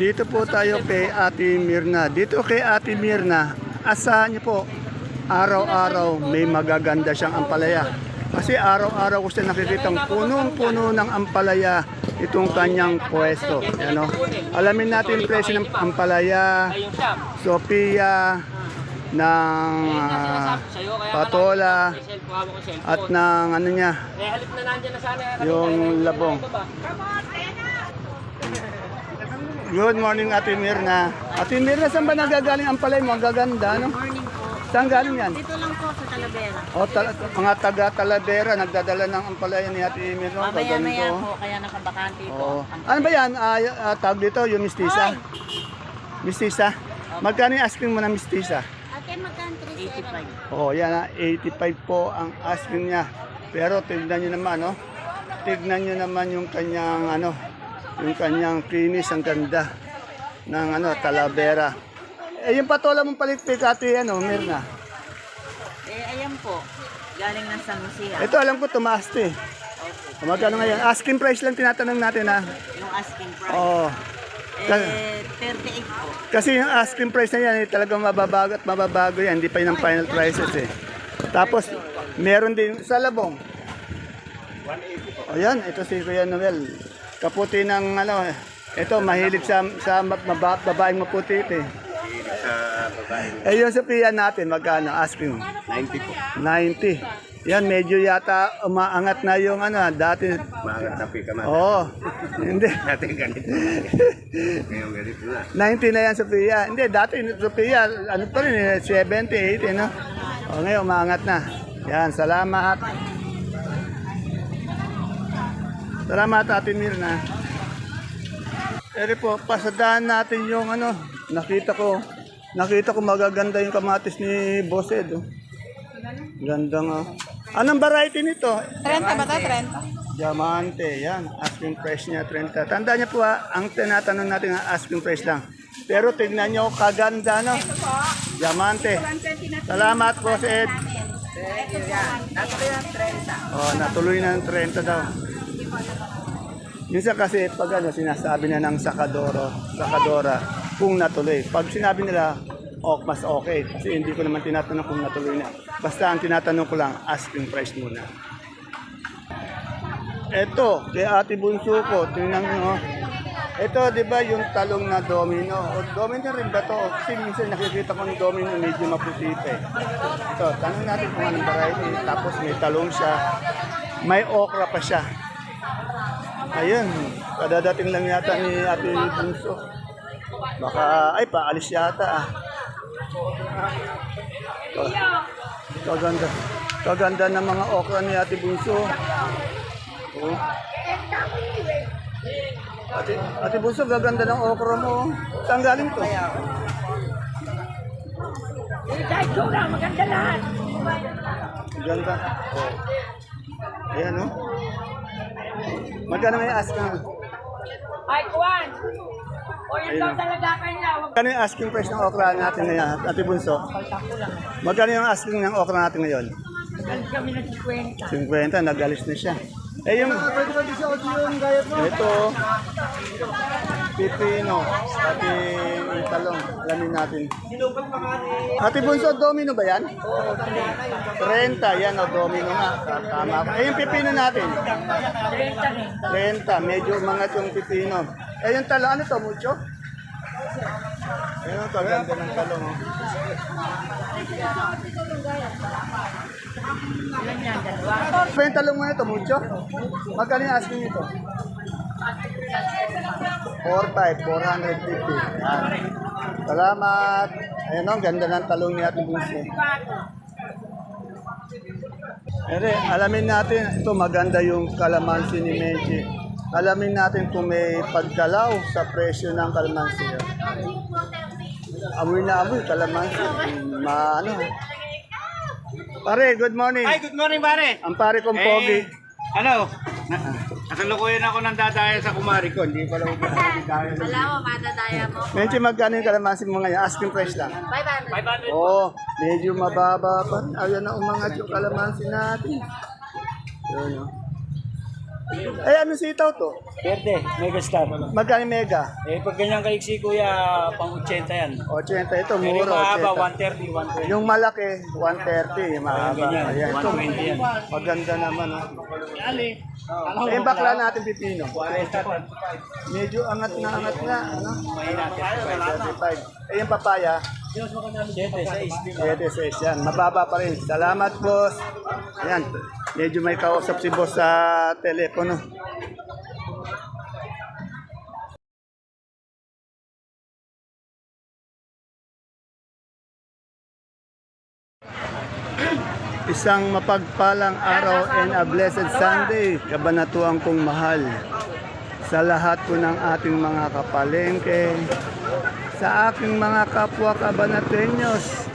Dito po tayo kay Ate Mirna. Dito kay Ate Mirna, asahan niyo po, araw-araw may magaganda siyang ampalaya. Kasi araw-araw ko siya nakikita punong-puno ng ampalaya itong kanyang pwesto. Ano? Alamin natin presyo ng ampalaya, Sophia, ng ah, patola, at ng ano niya, Eh, yung labong. Good morning, Ate Mirna. Ate Mirna, saan ba nagagaling ang palay mo? Ang gaganda, no? Morning po. Saan galing yan? Dito lang po sa Talavera. O, tal- mga taga Talavera, nagdadala ng ampalaya ni Ate Mirna. Ang Mamaya gaganda, maya oh. po, kaya nakabakante po. Oo. Ang- Ano ba yan? Ah, y- ah, tawag dito, yung mistisa? Mistisa? Magkano yung asking mo ng mistisa? Ate, magkano 85. Oh, yan ah, 85 po ang asking niya. Pero tignan niyo naman, no? Tignan niyo naman yung kanyang ano, yung kanyang kinis ang ganda ng ano, Talavera. Eh, yung patola mong palikpik, ate, ano, Mirna. Eh, ayan po. Galing ng San Jose. ah. Ito, alam ko, tumaas to eh. Magkano ngayon? Asking price lang tinatanong natin, ha? Yung asking price. Oo. Eh, 38 po. Kasi yung asking price na yan, eh, talagang mababago at mababago yan. Hindi pa yun ang final prices eh. Tapos, meron din sa labong. O yan, ito si Kuya Noel. Kaputi ng ano, ito mahilig sa, sa ma- maba, babaeng maputi ito eh. Eh yung Sophia natin, magkano? Asking. 90 po. 90. Yan, medyo yata umaangat na yung ano, dati. Maangat na yung kamata. Oo. Hindi. Dati ganito. Ngayon ganito na. 90 na yan, Sophia. Hindi, dati Sophia, ano pa rin, eh, 70, 80, no? O ngayon, umaangat na. Yan, salamat. Salamat, Ate Mirna. Ere po, pasadahan natin yung ano, nakita ko, nakita ko magaganda yung kamatis ni Boss Ed. Oh. Ganda nga. Anong variety nito? 30 ba ito? 30? Diamante, yan. Asking price niya 30. Tandaan niya po ha, ang tinatanong natin ang asking price lang. Pero tignan niyo kaganda no. Diamante. Salamat po Ed. Oh, natuloy na ng 30 daw. Minsan kasi pag ano, sinasabi na ng sakadoro, sakadora, kung natuloy. Pag sinabi nila, oh, mas okay. Kasi hindi ko naman tinatanong kung natuloy na. Basta ang tinatanong ko lang, asking price muna. Ito, kay Ate Bunso ko, tingnan mo. Ito, di ba yung talong na domino? O, domino rin ba to? Kasi minsan nakikita ko ng domino medyo maputi pa eh. Ito, tanong natin kung anong variety. Tapos may talong siya. May okra pa siya. Ayun, kadadating lang yata ni Ate Bunso. Baka, ay, paalis yata ah. Kaganda. Kaganda ng mga okra ni Ate Bunso. Oh. Ate, Ate Bunso, gaganda ng okra mo. Saan galing to? Ganda. Oh. Ayan, no? Magkano may ask ka? Ay, Juan! O yun Ayun. daw talaga kanya. Magkano yung asking price ng okra natin ngayon, Ate Bunso? Magkano yung asking ng okra natin ngayon? kami nagkikwenta. 50, nag-alis na siya. Eh yung... Ito, pipino, pati yung talong, alamin natin. Ate Bunso, domino ba yan? 30, yan o, domino nga. Tama ko. Eh pipino natin? 30, medyo umangat yung pipino. Eh yung talong, ano to, mucho? Ayun, kaganda ng talong. Oh. Pa yung talong mo ito, mucho? Magkano yung asking ito? 4.5, 450. Yan. Salamat. Ayun o, ganda ng talong ni Ate Bunso. Ere, alamin natin, ito maganda yung kalamansi ni Menchi. Alamin natin kung may pagkalaw sa presyo ng kalamansi. Amoy na amoy, kalamansi. Ma, ano. Pare, good morning. Ay, good morning, pare. Ang pare kong pogi. Ano? Na, nakalukuyan ako ng dadaya sa kumari ko. Hindi pala ako dadaya. Wala mo, madadaya mo. Medyo magkano yung kalamansi mo ngayon? Asking price lang. Bye bye. Oo, oh, medyo mababa pa. Ayan na umangat yung kalamansi natin. Yun, oh. Eh, ano sitaw to? Verde, Megastar. Magkano yung mega? Eh, pag ganyan kaiksi, kuya, pang 80 yan. 80 ito, Pero yung mura. mahaba, 80. 130, 120. Yung malaki, 130. Yung mahaba. ganyan, Ayan, ito. 120 yan. Maganda naman. Oh. Eh, yung bakla natin pipino. Medyo angat na angat na. Ano? 35. Eh, yung papaya, 7, 6, 7 yan. Mababa pa rin. Salamat, boss. Ayan. Medyo may kausap si boss sa telepono. Isang mapagpalang araw and a blessed Sunday, kabanatuan kong mahal. Sa lahat po ng ating mga kapalengke, sa aking mga kapwa kabanatenyos,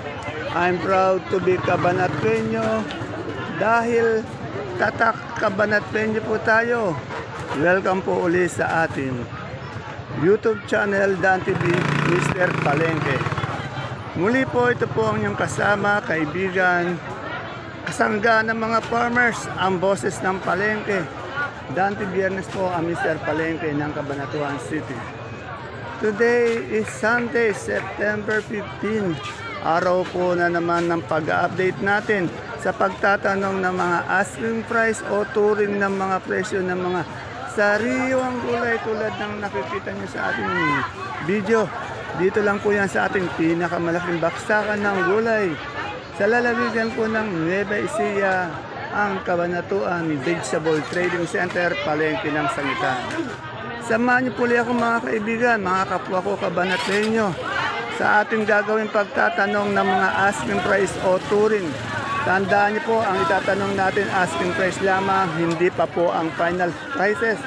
I'm proud to be kabanatenyo dahil tatak kabanatenyo po tayo. Welcome po uli sa atin. YouTube channel Dan TV Mr. Palengke. Muli po ito po ang inyong kasama, kaibigan, kasangga ng mga farmers, ang boses ng palengke. Dante Biernes po ang Mr. Palengke ng Cabanatuan City. Today is Sunday, September 15. Araw po na naman ng pag-update natin sa pagtatanong ng mga asking price o turing ng mga presyo ng mga sariwang gulay tulad ng nakikita nyo sa ating video. Dito lang po yan sa ating pinakamalaking baksakan ng gulay. Sa lalawigan po ng Nueva Ecija, ang Kabanatuan Vegetable Trading Center, Palengke ng Sangitan. Samahan niyo po ulit ako mga kaibigan, mga kapwa ko kabanatenyo sa ating gagawin pagtatanong ng mga asking price o turing. Tandaan niyo po, ang itatanong natin asking price lamang, hindi pa po ang final prices.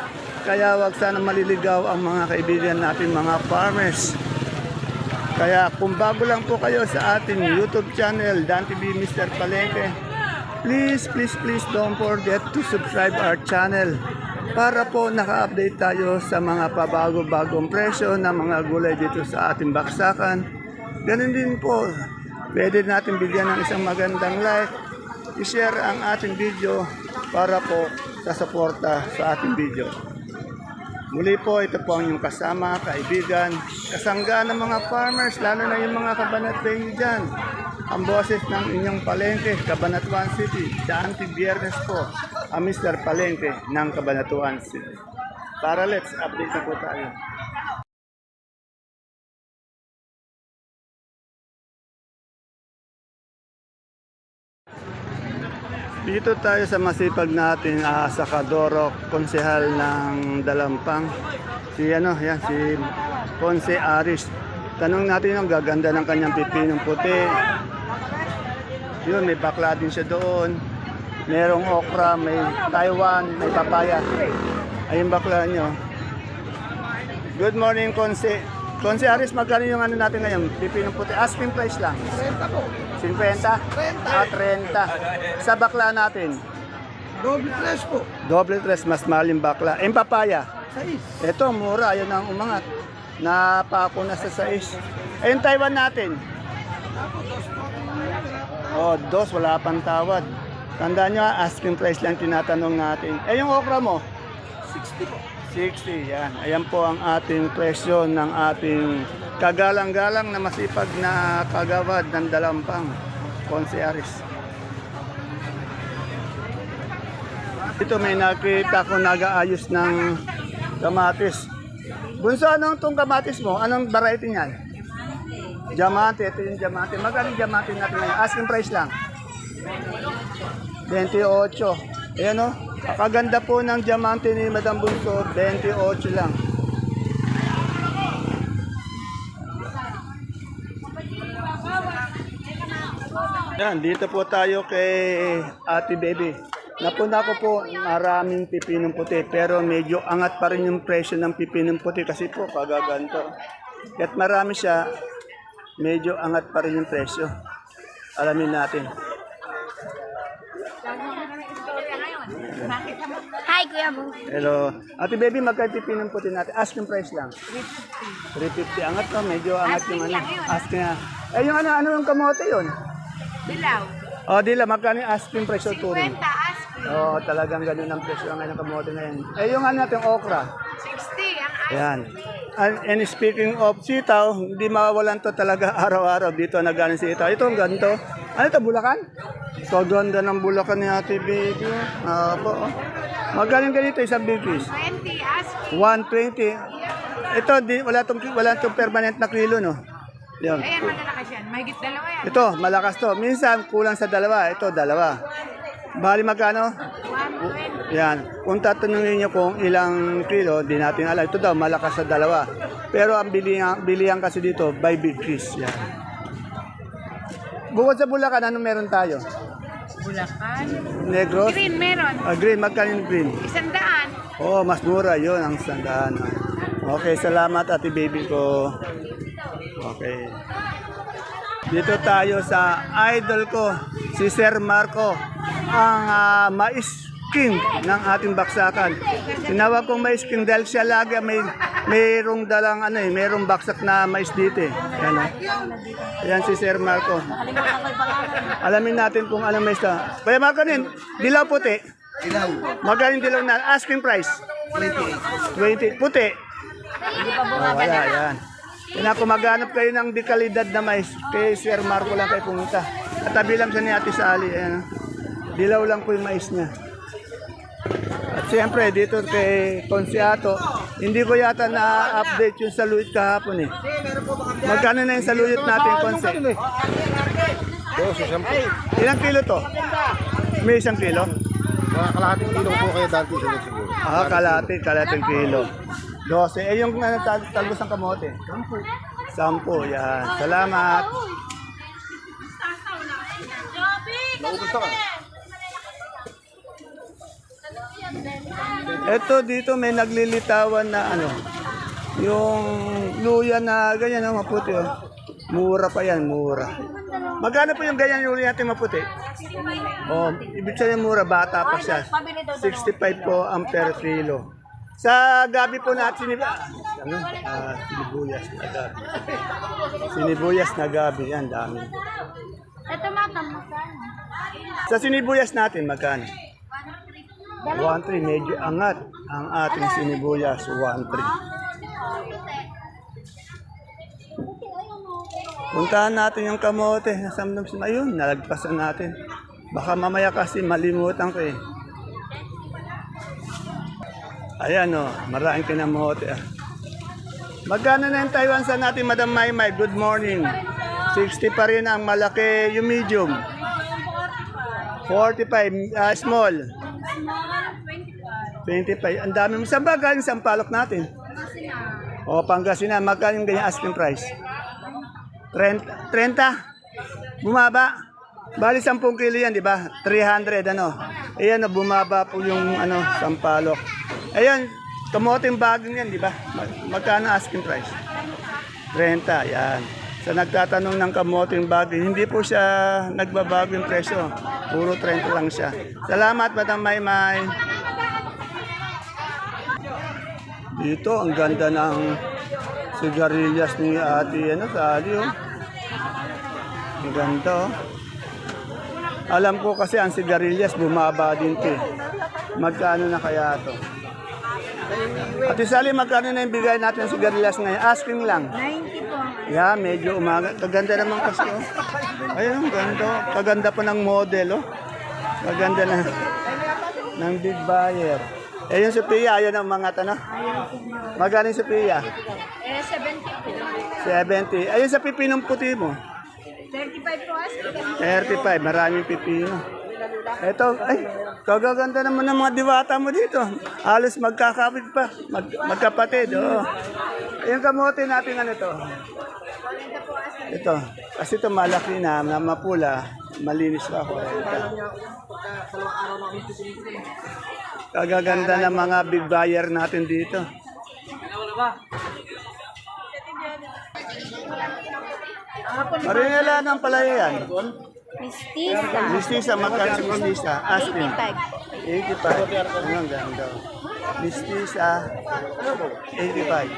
Kaya wag sana maliligaw ang mga kaibigan natin mga farmers. Kaya kung bago lang po kayo sa ating YouTube channel, Dan TV Mr. Palengke, please, please, please don't forget to subscribe our channel para po naka-update tayo sa mga pabago-bagong presyo ng mga gulay dito sa ating baksakan. Ganun din po, pwede natin bigyan ng isang magandang like, i-share ang ating video para po sa suporta sa ating video. Muli po, ito po ang inyong kasama, kaibigan, kasangga ng mga farmers, lalo na yung mga kabanateng dyan. Ang boses ng inyong palengke, Cabanatuan City, Daanti Biernes po, ang Mr. Palengke ng Cabanatuan City. Para let's update na po tayo. Dito tayo sa masipag natin ah, sa Kadoro, konsehal ng Dalampang. Si ano, yan, si Ponce Aris. Tanong natin ang gaganda ng kanyang pipinong puti. Yun, may bakla din siya doon. Merong okra, may Taiwan, may papaya. Ayun bakla nyo. Good morning, Konse. Konse Aris, magkano yung ano natin ngayon? Pipinong puti. Asking price lang. 50 po. 50? 30. Ah, 30. Sa bakla natin? Doble tres po. Double tres, mas mahal yung bakla. Yung papaya? Sais. Ito, mura. Ayun ang umangat. Napako na sa sais. Eh, yung Taiwan natin? Oh, dos, wala pang tawad. Tandaan nyo, asking price lang tinatanong natin. Eh, yung okra mo? 60 po. 60, yan. Ayan po ang ating presyo ng ating kagalang-galang na masipag na kagawad ng Dalampang, Ponce Aris. Ito may nakita ko nag-aayos ng kamatis. Bunso, anong itong kamatis mo? Anong variety niyan? Diamante, ito yung diamante. Magkano diamante natin ngayon? Asking price lang. 28. Ayan o. Kaganda po ng diamante ni Madam Bunso. 28 lang. Yan, dito po tayo kay Ate Baby. Napuna ko po maraming pipinong puti pero medyo angat pa rin yung presyo ng pipinong puti kasi po kagaganto. At marami siya, medyo angat pa rin yung presyo. Alamin natin. Hi, Kuya Bo. Hello. Ate Baby, magkano pipinong puti natin? Asking price lang. 350. Angat to, medyo angat yung ano. Asking na. Eh yung ano, ano yung kamote yun? Dilaw. O, dila, magkano yung asking price o touring? 50 asking. Oo, talagang ganun ang presyo ngayon ng kamote ngayon. Eh, yung ano natin, okra. 60 ang Ayan. And, and speaking of sitaw, hindi mawawalan to talaga araw-araw. Dito nagaling sitaw. Ito ang ganito. Ano ito, Bulacan? So, ganda ng Bulacan ni Ate Baby. Ah, po. oh. Magaling ganito isang big fish. 20 ask. 120. Ito, di, wala tong, wala tong permanent na kilo, no? Yan. Ayan, malalakas yan. Mahigit dalawa yan. Ito, malakas to. Minsan, kulang sa dalawa. Ito, dalawa. Bali magkano? 120. Yan. Kung tatanungin niyo kung ilang kilo, di natin alam. Ito daw, malakas sa dalawa. Pero ang bilihan, bilihan kasi dito, by big fish. Yan. Bukod sa Bulacan, ano meron tayo? Bulacan. Negros? Green meron. Ah, green, magkano yung green? Isang daan. Oo, oh, mas mura yun ang sandaan. Okay, salamat ate baby ko. Okay. Dito tayo sa idol ko, si Sir Marco, ang ah, mais king ng ating baksakan. Tinawag kong mais king dahil siya lagi may mayroong dalang ano eh, mayroong baksak na mais dito eh. Yan, oh. Yan si Sir Marco. Alamin natin kung anong mais na. Kaya Marco din, dilaw puti. Magaling dilaw na asking price. 20. 20. Puti. Oh, wala, yan. Kaya kung maghanap kayo ng dekalidad na mais, kay Sir Marco lang kayo pumunta. At tabi lang siya ni Ate Sally. Ayan, oh. Dilaw lang po yung mais niya. At siyempre, dito kay Consiato, hindi ko yata na-update yung saluyot kahapon eh. Magkano na yung saluyot natin, Consi? Ilang kilo to? May isang kilo? Mga kalahating kilo po kayo dati sunod siguro. Ah, kalate, kalating kilo. 12. Eh, yung ano, tal- talbos ng kamote? Sampu. Sampu, yan. Salamat. Ito dito may naglilitawan na ano, yung luya na ganyan ang maputi oh. Mura pa yan, mura. Magkano po yung ganyan yung luya natin maputi? Oh, ibig sabihin mura, bata pa siya. 65 po ang per kilo. Sa gabi po natin, sinib ano? Ah, sinibuyas na gabi. Sinibuyas na gabi, yan, dami. Ito mata mo. Sa sinibuyas natin, magkano? 1.3, medyo angat ang ating sinibuyas, 1.3. Puntahan natin yung kamote. Nasamdam siya. Ayun, nalagpasan natin. Baka mamaya kasi malimutan ko eh. Ayan o, oh, maraming kinamote ah. Magkano na yung Taiwan sa natin, Madam Maymay? Good morning. 60 pa rin ang malaki, yung medium. 45, ah, small. 25. Ang dami mo. Saan ba galing sa palok natin? O, Pangasinan. Magkano yung ganyan asking price? 30? 30? Bumaba? Bali 10 kilo yan, di ba? 300 ano. Ayan, oh, bumaba po yung ano, sampalok. Ayan, kamoting bagong yan, di ba? Mag- Magkano asking price? 30, yan. Sa nagtatanong ng kamoting bagong, hindi po siya nagbabago yung presyo. Puro 30 lang siya. Salamat, Madam Maymay. Dito, ang ganda ng sigarilyas ni ate, ano, sa ali, oh. Ang ganda, oh. Alam ko kasi ang sigarilyas bumaba din to. eh. Magkano na kaya to? Ate Sally, magkano na yung bigay natin sigarilyas ngayon? Asking lang. 90 po. Yeah, medyo umaga. Kaganda naman kasi, oh. Ayun, ganda. oh. Kaganda pa ng model, oh. Kaganda na ng big buyer. Eh, yung Sophia, ayun ang mga tanah. Magkano yung Sophia? Eh, 70 po. 70. Ayun sa pipinong puti mo. 35 po ask. 35, maraming pipino. Ito, ay, kagaganda naman ng mga diwata mo dito. Halos magkakapit pa, mag, magkapatid, oo. Yung kamote natin ano to? Ito, kasi ito malaki na, na mapula, malinis pa ako. Kagaganda ng mga big buyer natin dito. Marinela ng palaya yan. Mistisa. Mistisa, magkano si Mistisa? Asking. 85. 85. Ang ganda. Mistisa, 85.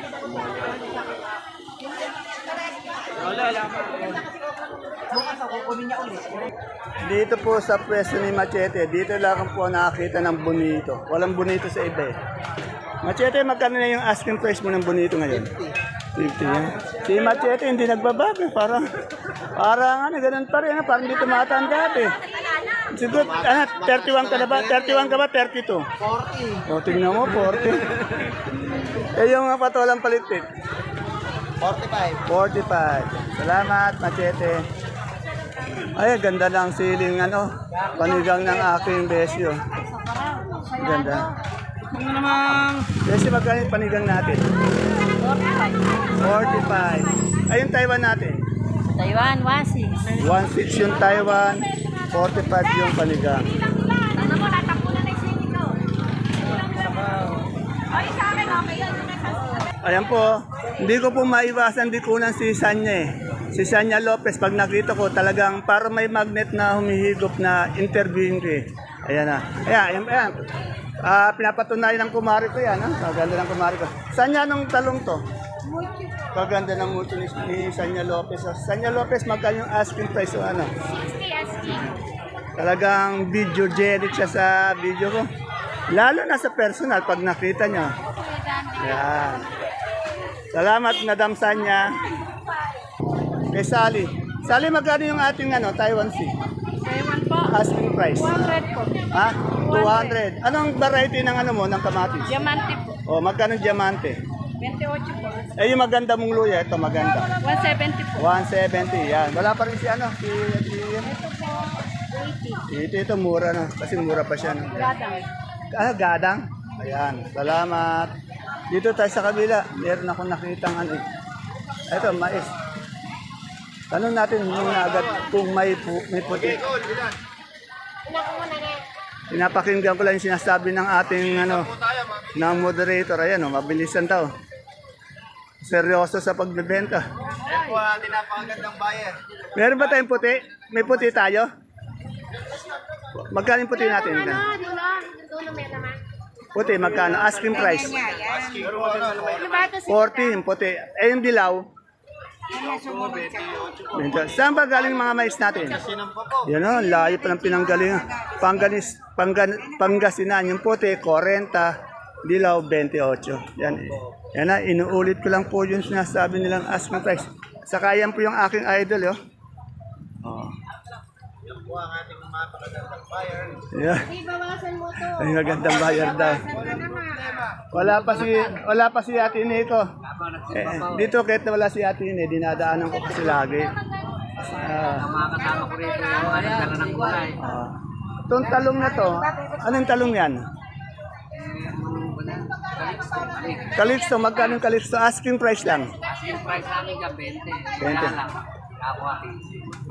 Dito po sa pwesto ni Machete, dito lang po nakakita ng bonito. Walang bonito sa iba eh. Machete, magkano na yung asking price mo ng bonito ngayon? 50 yan. Si Machete hindi nagbabago. Parang, parang ano, ganun pa rin. Parang hindi tumatanda eh. Siguro, ano, 31 ka na ba? 31 ka ba? 32? 40. O, tingnan mo, 40. eh, yung mga patolang palitit. 45. 45. Salamat, Machete. Ay, ganda ng siling ano, panigang ng aking besyo. Ganda. Besyo, magkano panigang natin? 45. Ay, yung Taiwan natin. Taiwan, Wasig. 1.6 yung Taiwan, 45 yung panigang. Ano mo, natakbo na yung. Ay, sa akin, okay yun. Ayan po, hindi ko po maiwasan di kunan si Sanya eh. Si Sanya Lopez, pag nakita ko talagang para may magnet na humihigop na interviewing ko eh. Ayan na. Ayan, ayan, ayan. Ah, pinapatunayan ng kumari ko yan. Ha? Kaganda ng kumari ko. Sanya nung talong to? Kaganda ng mucho ni, ni Sanya Lopez. Sanya Lopez, magkano yung asking price o ano? 60 SG. Talagang videogenic siya sa video ko. Lalo na sa personal pag nakita niya. Yan. Salamat, Madam Sanya. Kay Sally. Sally, magkano yung ating ano, Taiwan Sea? Taiwan po. Asking price. 200 po. Ha? 200. Anong variety ng ano mo, ng kamatis? Diamante po. O, magkano yung diamante? 28 po. Eh, yung maganda mong luya, ito maganda. 170 po. 170, yan. Wala pa rin si ano, si, si Ito, ito, mura na. Kasi mura pa siya. No? Gadang. Ah, gadang. Ayan, salamat. Dito tayo sa kabila, meron akong nakitang ano eh. Ito, mais. Tanong natin muna agad kung may, pu- may puti. Pinapakinggan ko lang yung sinasabi ng ating ano, ng moderator. Ayan, oh, mabilisan daw. Seryoso sa pagbebenta. Ayan po ang ating napakagandang buyer. Meron ba tayong puti? May puti tayo? Magkano yung puti natin? Ano, dulo. Dulo may naman. Puti, magkano? Asking price. Ano, ano, Ano ba ito? 40 yung puti. Eh, yung dilaw. Benta. Saan ba galing mga mais natin? Yan o, layo pa ng pinanggalingan. Pangganis, panggan, Pangasinan, yung puti, 40, dilaw, 28. Yan. Yan na, inuulit ko lang po yung sinasabi nilang asking price. Saka yan po yung aking idol, yo. Oh. po ang ating napakagandang buyer. Yeah. Di bawasan mo to. Ay, magandang bayar daw. Wala pa si wala pa si Ate Nico. Eh, dito kahit na wala si Ate Nico, dinadaanan ko kasi lagi. Ah, Mga kasama ko rito nagdala ng ah. Itong talong na to, anong talong yan? Kalixto, magkano yung kalixto? Asking price lang. Asking price namin ka 20. 20. Kaya lang. Ako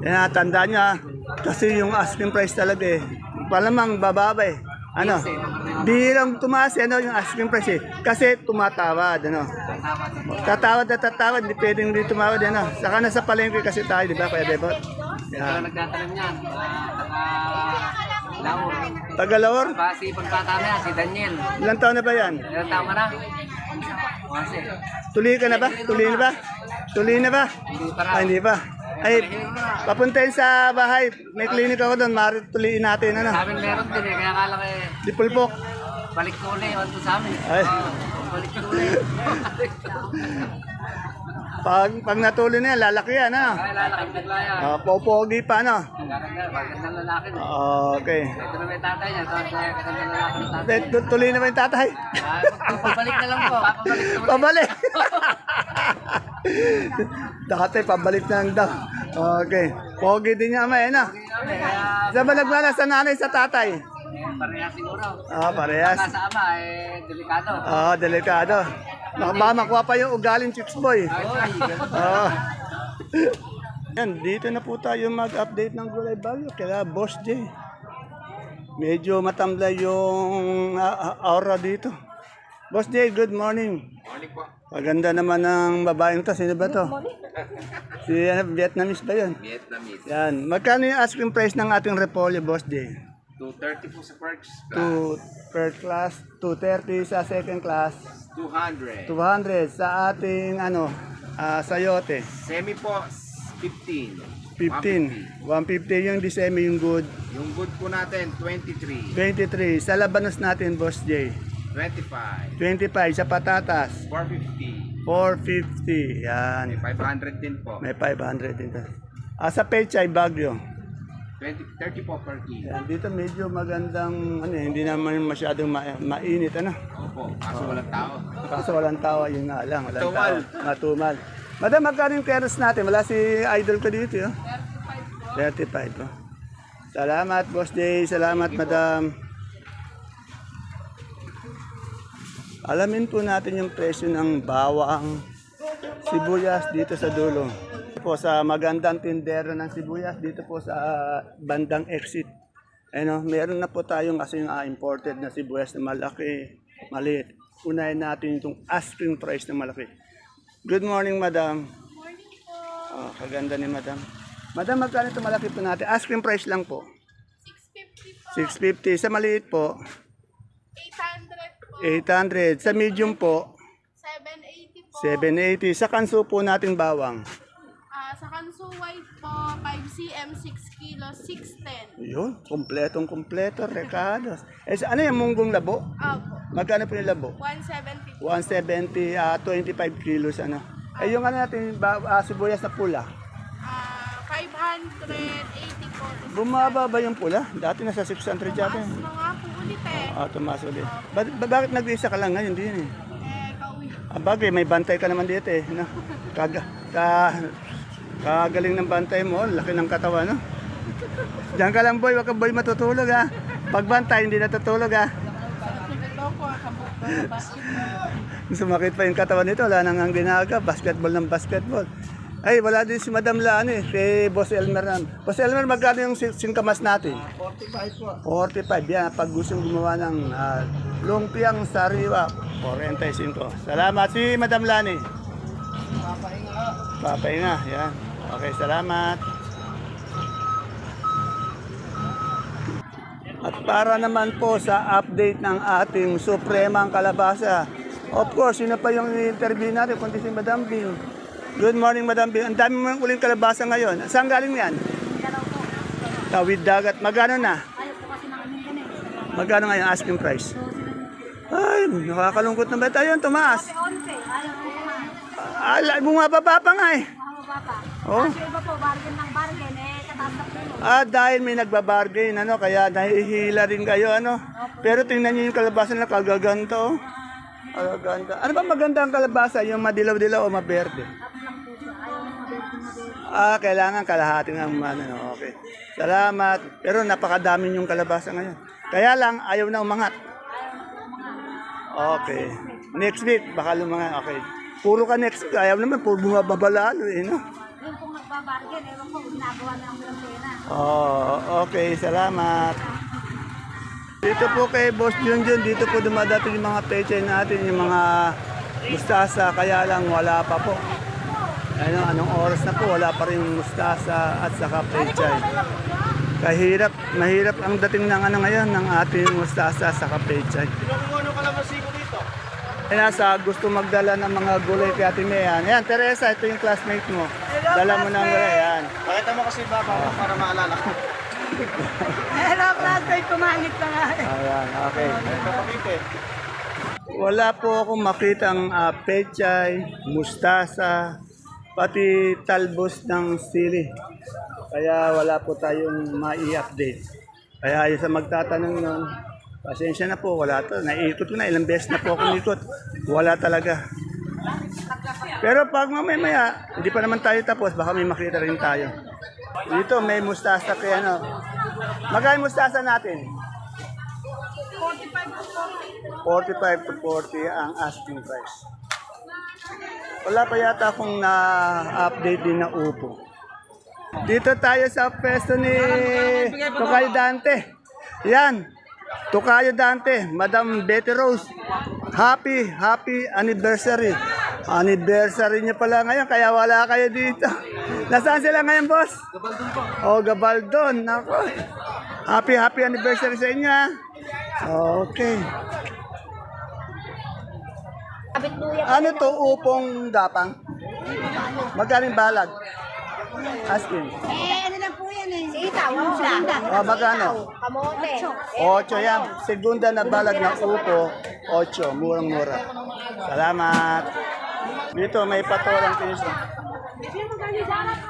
15. Yan, tanda niya. Kasi yung asking price talaga eh. Palamang bababa eh. Ano? Di lang tumaas eh, ano, yung asking price eh. Kasi tumatawad, ano. Tatawad na tatawad, hindi pwedeng hindi tumawad, ano. Saka nasa palengke kasi tayo, di ba, Kuya Debot? Ito Yan. nagtatanim niyan. Taga Laon. Tagalawar, Kasi pagkata na yan, si Daniel. ilang taon na ba yan? Ilan tama na? Kasi. Tuloy ka na ba? Tuloy na ba? Tuloy na ba? Hindi pa Ay, hindi pa. Ay, papuntahin sa bahay. May clinic ako doon. Mari tuloyin natin, ano. Sa amin meron din eh. Kaya kala eh. Di pulpok. Balik ko ulit. Ano sa amin? Ay. Oo, balik ko ulit. Pag, pag natuloy na yan, lalaki yan, ano. Ay, lalaki bigla yan. Uh, popogi pa, ano. Gaganda, magandang lalaki. no? Okay. Ito na may tatay niya. Tapos eh, magandang lalaki ng tatay. Bet, tu- tuloy na ba yung tatay? Ah, Papabalik na lang po. Papabalik na ulit. Pabalik! Dati, pabalik na lang daw. Okay. Pogi din niya, ama, eh, no? Kaya Saan ba nagmana sa nanay sa tatay? Pareha siguro. Ah, parehas. Kasama eh, delikado. Ah, delikado. Baka makuha pa yung ugaling chicks boy. Ay. Ah. Yan, dito na po tayo mag-update ng gulay bagyo. Kaya Boss J. Medyo matamlay yung ah, ah, aura dito. Boss J, good morning. Morning po. Maganda naman ng babaeng to. Sino ba to? Si ano, Vietnamese ba yun? Vietnamese. Yan. Magkano yung asking price ng ating repolyo, Boss J? 230 po sa perks. Two per class, 230 sa second class, 200. 200 sa ating ano, ah, sayote. Semi po, 15. 15. 150 yung diseme yung good. Yung good po natin, 23. 23. Sa labanos natin, Boss J. 25. 25. Sa patatas, 450. 450. Yan. May 500 din po. May 500 din. tayo. Ah, sa pechay, bagyo. 20, 30 po per kilo. Yan. Dito medyo magandang, ano, eh, hindi naman masyadong ma- mainit, ano. Opo, kaso walang tao. Kaso walang tawa, yun nga lang. Walang Matumal. tawa. Matumal. Madam, magkano yung keros natin? Wala si idol ko dito, oh. 35 po. Salamat, Boss Jay. Salamat, Madam. Alamin po natin yung presyo ng bawang sibuyas dito sa dulo. Po sa magandang tindero ng sibuyas dito po sa bandang exit. Ano, meron na po tayong kasi yung ah, imported na sibuyas na malaki, maliit. Unahin natin itong asking price na malaki. Good morning, madam. Morning po. Oh, kaganda ni madam. Madam, magkano ito malaki po natin? Asking price lang po. 650 po. 650. Sa maliit po, 800 po. 800. Sa medium po, 780 po. 780. Sa kanso po nating bawang. Cm, 6 kilos, 610. Yun, kompletong kompleto, recados. Eh, sa- ano yung munggong labo? Opo. Magkano po yung labo? 170 po. 170, ah, 25 kilos, ano. Eh, yung ano natin, ba, ah, sibuyas na pula. Ah, 580 po. Bumaba ba yung pula? Dati nasa 600 yata. Eh. na nga po ulit eh. Ah, tumaas ulit. Ba, ba- bakit nag-isa ka lang ngayon din eh? Eh, kauwi. Ah, bagay, may bantay ka naman dito eh. No? Kaga, ka, kagaling ng bantay mo, laki ng katawan, no? Diyan ka lang boy, wag ka boy matutulog ha. Pag bantay, hindi natutulog ha. Sumakit pa yung katawan nito, wala nang ang ginaga, basketball ng basketball. Ay, wala din si Madam Laan eh, si Boss Elmer nan. Boss Elmer, magkano yung sin- singkamas natin? 45 po. 45, yan. Pag gusto gumawa ng uh, lumpiang sariwa, 45. Salamat si Madam Lani. Papahinga. Papahinga, yan. Okay, salamat. At para naman po sa update ng ating Supremang Kalabasa. Of course, sino pa yung interview natin kundi si Madam Bing. Good morning, Madam Bing. Ang dami mong uling kalabasa ngayon. Saan galing yan? Tawid dagat. Magkano na? Magkano ngayon asking price? Ay, nakakalungkot na ba tayo? Tumaas. Ala, bumababa pa nga eh. Oh. iba po, bargain ng bargain, eh, katatak po. Ah, dahil may nagbabargain, ano, kaya nahihila rin kayo, ano. Pero tingnan niyo yung kalabasa na kagaganda, oh. Kagaganda. Ano ba maganda ang kalabasa? Yung madilaw-dilaw o maberde? Ah, kailangan kalahati ng ano, no, okay. Salamat. Pero napakadami yung kalabasa ngayon. Kaya lang, ayaw na umangat. Okay. Next week, baka lumangat. Okay. Puro ka next week. Ayaw naman, puro bumababa lalo eh, no? Nagbabargain, ewan ko, ginagawa na ang pera. Oh, okay, salamat. Dito po kay Boss Junjun, dito po dumadating yung mga peche natin, yung mga mustasa, kaya lang wala pa po. Ano, anong oras na po, wala pa rin mustasa at saka pechay. Kahirap, mahirap ang dating ng ano ngayon, ng ating mustasa sa pechay. Ano ka naman siko dito? Ay, nasa gusto magdala ng mga gulay kay Ate Mayan. Ayan, Teresa, ito yung classmate mo. Dala mo ng gulay, ayan. Pakita mo kasi ba para, para maalala ko. Hello, classmate, kumangit ka nga. Ayan, okay. Eh. Wala po akong makitang uh, pechay, mustasa, pati talbos ng sili. Kaya wala po tayong mai-update. Kaya sa magtatanong nun, pasensya na po, wala to. Naiikot ko na, ilang beses na po ako ikot. Wala talaga. Pero pag mamaya, hindi pa naman tayo tapos, baka may makita rin tayo. Dito may mustasa kaya ano. Magkano mustasa natin? 45 to 40 ang asking price. Wala pa yata akong na-update din na upo. Dito tayo sa pwesto ni Tokayo Dante. Yan. Tokayo Dante, Madam Betty Rose. Happy, happy anniversary. Anniversary niya pala ngayon, kaya wala kayo dito. Nasaan sila ngayon, boss? Gabaldon po. Oh, Gabaldon. Nako. Happy, happy anniversary sa inyo. ah. Okay. Ano to upong gapang? Magaling balag? Asking. Eh, ano lang po yan eh. Sitaw, segunda. Oh, magkano? Kamote. Ocho yan. Segunda na balag ng upo, ocho. Murang-mura. Salamat. Dito may patolang tinis. na.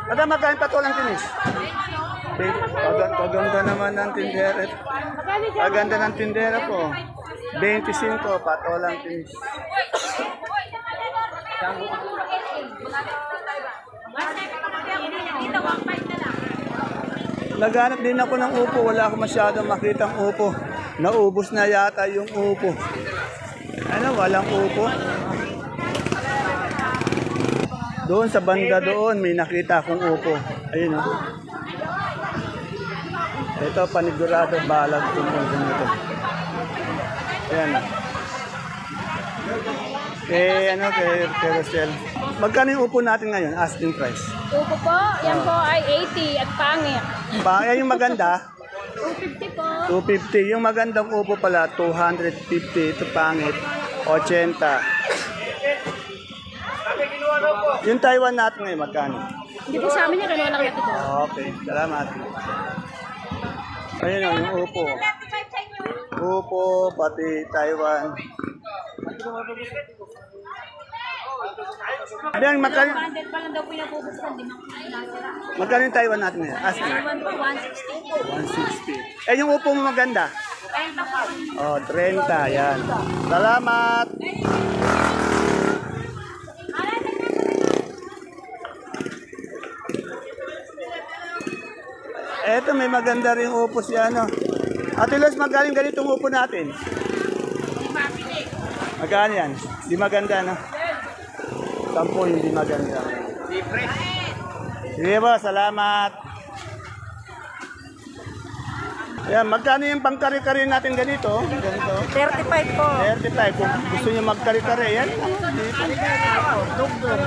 Madam, magkano yung patolang tinis? Pag paganda naman ng tindera. Paganda ng tindera po. 25 patolang tinis. Naghanap din ako ng upo. Wala ako masyadong makitang upo. Naubos na yata yung upo. Ano, walang upo. Doon sa banda doon, may nakita akong upo. Ayun o. Ito, panigurado, balag tungkol din ito. Ayan. Eh, ano, kay Carousel. Magkano yung upo natin ngayon? Asking price. Upo po, yan po ay 80 at pangit. Pa, eh, yung maganda, 250 po. 250. Yung magandang upo pala, 250. Ito pangit, 80. Yung Taiwan natin ngayon, magkano? Hindi po sa amin yan, kinuha lang natin po. Okay, salamat. Ayun o, yung upo. Upo, pati Taiwan. Ayan, magkano, 100 pa lang daw di magkano yung Taiwan natin ngayon? Po, 160. 160. Eh, yung upo mo maganda? Oh, 30. Yan. Salamat. Eto, may maganda rin upo si ano. Ate Los, magaling ganitong upo natin. Magkano yan? Di maganda, no? Sampo yung di maganda. Sige ba, salamat. Ayan, magkano yung pangkari-kari natin ganito? Ganito. 35 po. 35. Kung gusto nyo magkari-kari, yan. Dito. Dugdog.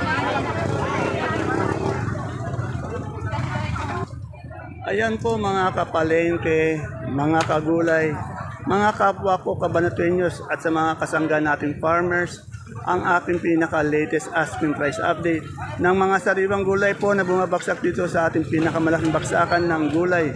Ayan po mga kapalengke, mga kagulay, mga kapwa ko kabanatuenyos at sa mga kasangga nating farmers, ang aking pinaka-latest asking price update ng mga sariwang gulay po na bumabaksak dito sa ating pinakamalaking baksakan ng gulay.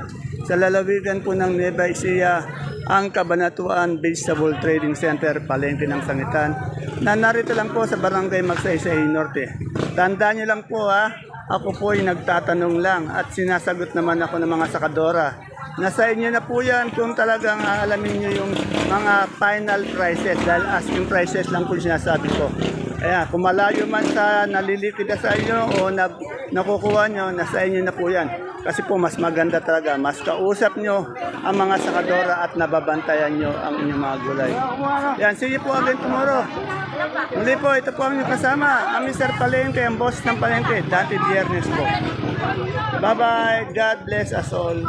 Sa lalawigan po ng Nueva Ecija, ang Kabanatuan Vegetable Trading Center, Palengke ng Sangitan, na narito lang po sa Barangay Magsaysay Norte. Tandaan niyo lang po ha, ako po ay nagtatanong lang at sinasagot naman ako ng mga sakadora. Nasa inyo na po yan kung talagang aalamin nyo yung mga final prices dahil asking prices lang po sinasabi ko. Ayan, kung malayo man sa nalilikida sa inyo o na, nakukuha nyo, nasa inyo na po yan. Kasi po mas maganda talaga, mas kausap nyo ang mga sakadora at nababantayan nyo ang inyong mga gulay. Yan, see you po again tomorrow. Muli po, ito po ang kasama, ang Mr. Palengke, ang boss ng Palengke, dati biyernes po. Bye-bye, God bless us all.